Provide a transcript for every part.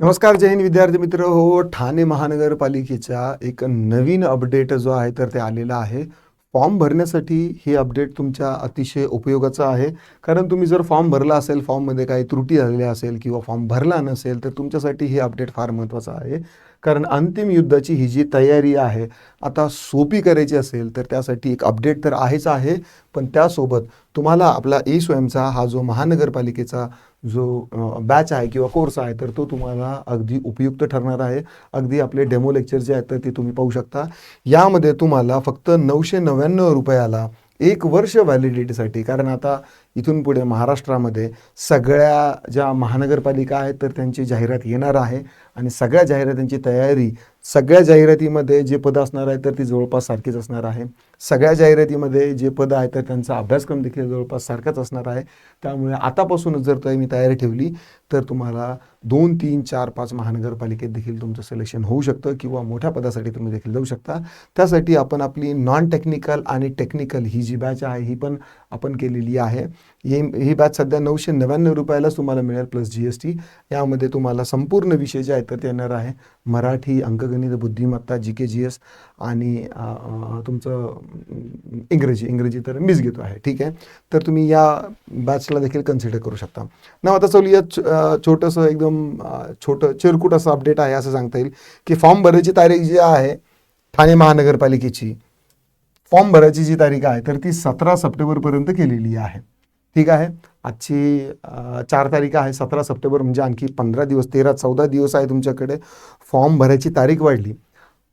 नमस्कार जय हिंद विद्यार्थी मित्र. हो ठाणे महानगरपालिकेचा एक नवीन अपडेट जो आहे तर ते आलेला आहे. फॉर्म भरण्यासाठी हे अपडेट तुमच्या अतिशय उपयोगाचं आहे. कारण तुम्ही जर फॉर्म भरला असेल फॉर्ममध्ये काही त्रुटी झालेल्या असेल किंवा फॉर्म भरला नसेल तर तुमच्यासाठी हे अपडेट फार महत्त्वाचं आहे. कारण अंतिम युद्धाची ही जी तयारी आहे आता सोपी करायची असेल तर त्यासाठी एक अपडेट तर आहेच आहे. पण त्यासोबत तुम्हाला आपला ई स्वयंचा हा जो महानगरपालिकेचा जो बॅच आहे किंवा कोर्स आहे तर तो तुम्हाला अगदी उपयुक्त ठरणार आहे. अगदी आपले डेमो लेक्चर जे आहेत तर ते तुम्ही पाहू शकता. यामध्ये तुम्हाला फक्त नऊशे नव्याण्णव रुपयाला एक वर्ष व्हॅलिडिटीसाठी कारण आता इथून पुढे महाराष्ट्रामध्ये सगळ्या ज्या महानगरपालिका आहेत तर त्यांची जाहिरात येणार आहे. आणि सगळ्या जाहिरातींची तयारी सगळ्या जाहिरातीमध्ये जे पदं असणार आहे तर ती जवळपास सारखीच असणार आहे. सगळ्या जाहिरातीमध्ये जे पदं आहेत तर त्यांचा अभ्यासक्रम देखील जवळपास सारखाच असणार आहे. त्यामुळे आतापासूनच जर तुम्ही तयारी ठेवली तर तुम्हाला दोन तीन चार पाच महानगरपालिकेत देखील तुमचं सिलेक्शन होऊ शकतं किंवा मोठ्या पदासाठी तुम्ही देखील जाऊ शकता. त्यासाठी आपण आपली नॉन टेक्निकल आणि टेक्निकल ही जी बॅच आहे ही पण आपण केलेली आहे. ही ही बॅच सध्या नऊशे नव्याण्णव रुपयालाच तुम्हाला मिळेल प्लस जी एस टी यामध्ये तुम्हाला संपूर्ण विषय जे आहेत तर ते येणार आहे. मराठी अंकगणित बुद्धिमत्ता जी के जी एस आणि तुमचं इंग्रजी इंग्रजी तर मीच घेतो आहे. ठीक आहे? तर तुम्ही या बॅचला देखील कन्सिडर करू शकता. ना आता चलूया छोटंसं एकदम छोटं चिरकुट असं अपडेट आहे असं सांगता येईल की फॉर्म भरायची तारीख जी आहे ठाणे महानगरपालिकेची. फॉर्म भरायची जी तारीख आहे तर ती सतरा सप्टेंबरपर्यंत केलेली आहे. ठीक आहे? आजची चार तारीख आहे सतरा सप्टेंबर म्हणजे आणखी पंधरा दिवस तेरा चौदा दिवस आहे तुमच्याकडे. फॉर्म भरायची तारीख वाढली.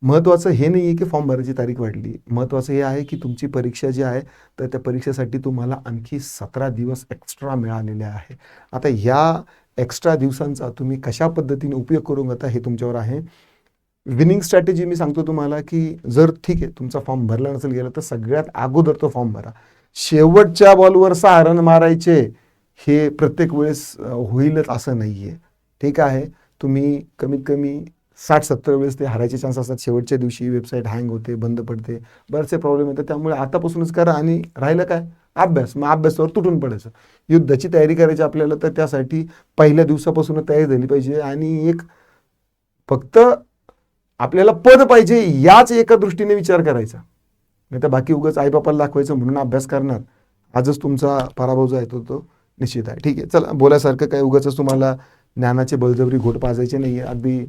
महत्त्वाचं हे नाही आहे की फॉर्म भरायची तारीख वाढली. महत्त्वाचं हे आहे की तुमची परीक्षा जी आहे तर त्या परीक्षेसाठी तुम्हाला आणखी सतरा दिवस एक्स्ट्रा मिळालेले आहे. आता ह्या एक्स्ट्रा दिवसांचा तुम्ही कशा पद्धतीने उपयोग करून घेता हे तुमच्यावर आहे. विनिंग स्ट्रॅटेजी मी सांगतो तुम्हाला की जर ठीक आहे तुमचा फॉर्म भरला नसेल गेला तर सगळ्यात अगोदर तो फॉर्म भरा. शेवटच्या बॉलवर सहा रन मारायचे हे प्रत्येक वेळेस होईलच असं नाही आहे ठीक आहे तुम्ही कमीत कमी साठ सत्तर वेळेस ते हारायचे चान्स असतात. शेवटच्या दिवशी वेबसाईट हँग होते बंद पडते बरेचसे प्रॉब्लेम येतात. त्यामुळे आतापासूनच करा आणि राहिलं काय? अभ्यास. मग अभ्यासावर तुटून पडायचं. युद्धाची तयारी करायची आपल्याला तर त्यासाठी पहिल्या दिवसापासून तयारी झाली पाहिजे. आणि एक फक्त आपल्याला पद पाहिजे याच एका दृष्टीने विचार करायचा. नाही तर बाकी उगाच आईबापाला दाखवायचं म्हणून अभ्यास करणार. आजच तुमचा पराभव जो आहे तो तो निश्चित आहे. ठीक आहे चला बोलायसारखं काय उगाच तुम्हाला ज्ञानाचे बळजबरी घोट पाजायचे नाही आहे अगदी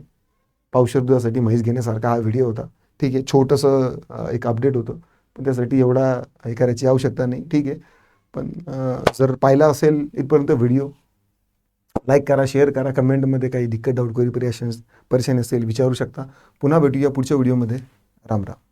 पावशर दुधासाठी म्हैस घेण्यासारखा हा व्हिडिओ होता. ठीक आहे छोटंसं एक अपडेट होतं. पण त्यासाठी एवढा हे करायची आवश्यकता नाही. ठीक आहे पण जर पाहिला असेल इथपर्यंत व्हिडिओ लाईक करा शेअर करा कमेंटमध्ये काही दिक्कत डाऊट क्वेरी परेशान परेशानी असेल विचारू शकता. पुन्हा भेटूया पुढच्या व्हिडिओमध्ये राम राम.